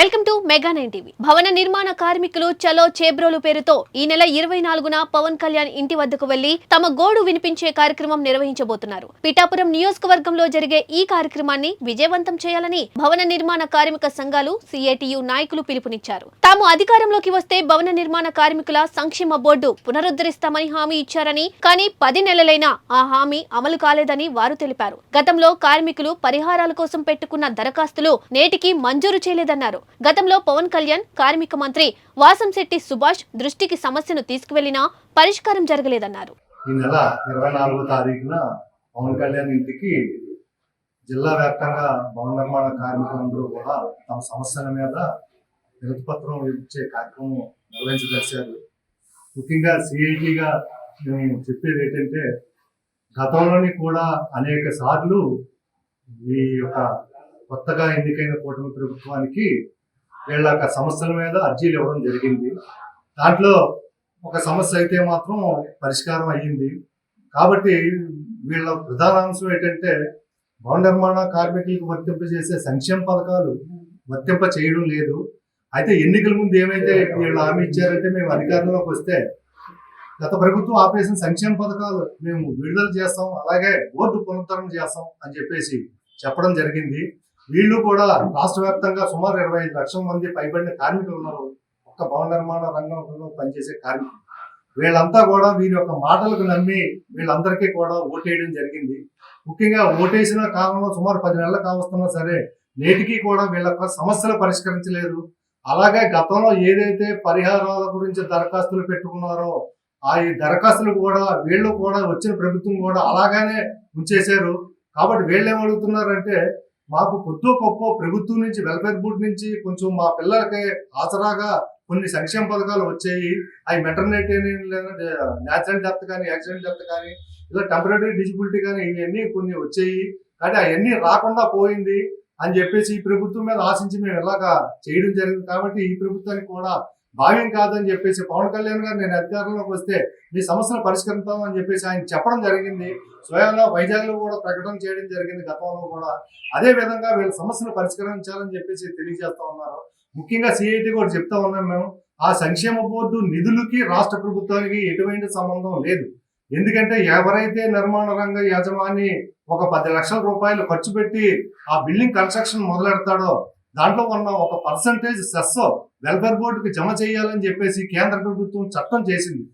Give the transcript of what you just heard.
Welcome to mega nine TV. భవన నిర్మాణ కార్మికులు చలో చేబ్రోలు పేరుతో ఈ నెల ఇరవై నాలుగున పవన్ కళ్యాణ్ ఇంటి వద్దకు వెళ్ళి తమ గోడు వినిపించే కార్యక్రమం నిర్వహించబోతున్నారు. పిఠాపురం నియోజకవర్గంలో జరిగే ఈ కార్యక్రమాన్ని విజయవంతం చేయాలని భవన నిర్మాణ కార్మిక సంఘాలు సిఐటియు నాయకులు పిలుపునిచ్చారు. తాము అధికారంలోకి వస్తే భవన నిర్మాణ కార్మికుల సంక్షేమ బోర్డు పునరుద్ధరిస్తామని హామీ ఇచ్చారని కానీ పది నెలలైనా ఆ హామీ అమలు కాలేదని వారు తెలిపారు. గతంలో కార్మికులు పరిహారాల కోసం పెట్టుకున్న దరఖాస్తులు నేటికి మంజూరు చేయలేదన్నారు. గతంలో పవన్ కళ్యాణ్ కార్మిక మంత్రి వాసంశెట్టి సుభాష్ దృష్టికి సమస్యను తీసుకువెళ్ళినా పరిష్కారం జరగలేదన్నారు. ఈ నెల ఇరవై నాలుగో తారీఖున పవన్ కళ్యాణ్ ఇంటికి జిల్లా వ్యాప్తంగా భవన నిర్మాణ కార్మికులందరూ కూడా తమ సమస్యల మీద వినతి ఇచ్చే కార్యక్రమం నిర్వహించదలిచారు. ముఖ్యంగా సిఐటిగా మేము చెప్పేది ఏంటంటే గతంలోని కూడా అనేక సార్లు ఈ యొక్క కొత్తగా ఎన్నికైన కూటమి ప్రభుత్వానికి వీళ్ళ యొక్క సమస్యల మీద అర్జీలు ఇవ్వడం జరిగింది. దాంట్లో ఒక సమస్య అయితే మాత్రం పరిష్కారం అయ్యింది. కాబట్టి వీళ్ళ ప్రధాన అంశం ఏంటంటే భవన నిర్మాణ కార్మికులకు వర్తింపజేసే సంక్షేమ పథకాలు వర్తింప చేయడం లేదు. అయితే ఎన్నికల ముందు ఏమైతే వీళ్ళు హామీ ఇచ్చారంటే మేము అధికారంలోకి వస్తే గత ప్రభుత్వం ఆపేసిన సంక్షేమ పథకాలు మేము విడుదల చేస్తాం అలాగే బోర్డు పునరుద్ధరణ చేస్తాం అని చెప్పేసి చెప్పడం జరిగింది. వీళ్ళు కూడా రాష్ట్ర వ్యాప్తంగా సుమారు ఇరవై ఐదు లక్షల మంది పైబడిన కార్మికులు ఉన్నారు. ఒక్క భవన నిర్మాణ రంగంలో పనిచేసే కార్మికులు. వీళ్ళంతా కూడా వీరి యొక్క మాటలకు నమ్మి వీళ్ళందరికీ కూడా ఓటేయడం జరిగింది. ముఖ్యంగా ఓటేసిన కాలంలో సుమారు పది నెలలు కావస్తున్నా సరే నేటికి కూడా వీళ్ళ సమస్యలు పరిష్కరించలేదు. అలాగే గతంలో ఏదైతే పరిహారాల గురించి దరఖాస్తులు పెట్టుకున్నారో ఆ ఈ దరఖాస్తులు కూడా వీళ్ళు కూడా వచ్చిన ప్రభుత్వం కూడా అలాగనే ఉంచేశారు. కాబట్టి వీళ్ళు ఏమడుగుతున్నారంటే మాకు కొద్దో గొప్ప ప్రభుత్వం నుంచి వెల్ఫేర్ బోర్డు నుంచి కొంచెం మా పిల్లలకి ఆసరాగా కొన్ని సంక్షేమ పథకాలు వచ్చాయి. అవి మెటర్నిటీ న్యాచురల్ డెత్ కానీ యాక్సిడెంట్ డెత్ కానీ ఇలా టెంపరీ డిజిబిలిటీ కానీ ఇవన్నీ కొన్ని వచ్చాయి. కానీ అవన్నీ రాకుండా పోయింది అని చెప్పేసి ఈ ప్రభుత్వం మీద ఆశించి మేము ఇలాగా చేయడం జరిగింది. కాబట్టి ఈ ప్రభుత్వానికి కూడా భావ్యం కాదని చెప్పేసి పవన్ కళ్యాణ్ గారు నేను అధికారంలోకి వస్తే మీ సమస్యను పరిష్కరిస్తాం అని చెప్పేసి ఆయన చెప్పడం జరిగింది. స్వయంగా వైజాగ్లో కూడా ప్రకటన చేయడం జరిగింది గతంలో కూడా. అదే విధంగా వీళ్ళ సమస్యను పరిష్కరించాలని చెప్పేసి తెలియజేస్తా ఉన్నారు. ముఖ్యంగా సిఐటి కూడా చెప్తా ఉన్నాం మేము. ఆ సంక్షేమ బోర్డు నిధులకి రాష్ట్ర ప్రభుత్వానికి ఎటువంటి సంబంధం లేదు. ఎందుకంటే ఎవరైతే నిర్మాణ రంగ యజమాని ఒక పది లక్షల రూపాయలు ఖర్చు పెట్టి ఆ బిల్డింగ్ కన్స్ట్రక్షన్ మొదలెడతాడో దాంట్లో ఉన్న ఒక పర్సంటేజ్ సెస్ వెల్ఫేర్ బోర్డుకి జమ చేయాలని చెప్పేసి కేంద్ర ప్రభుత్వం చట్టం చేసింది.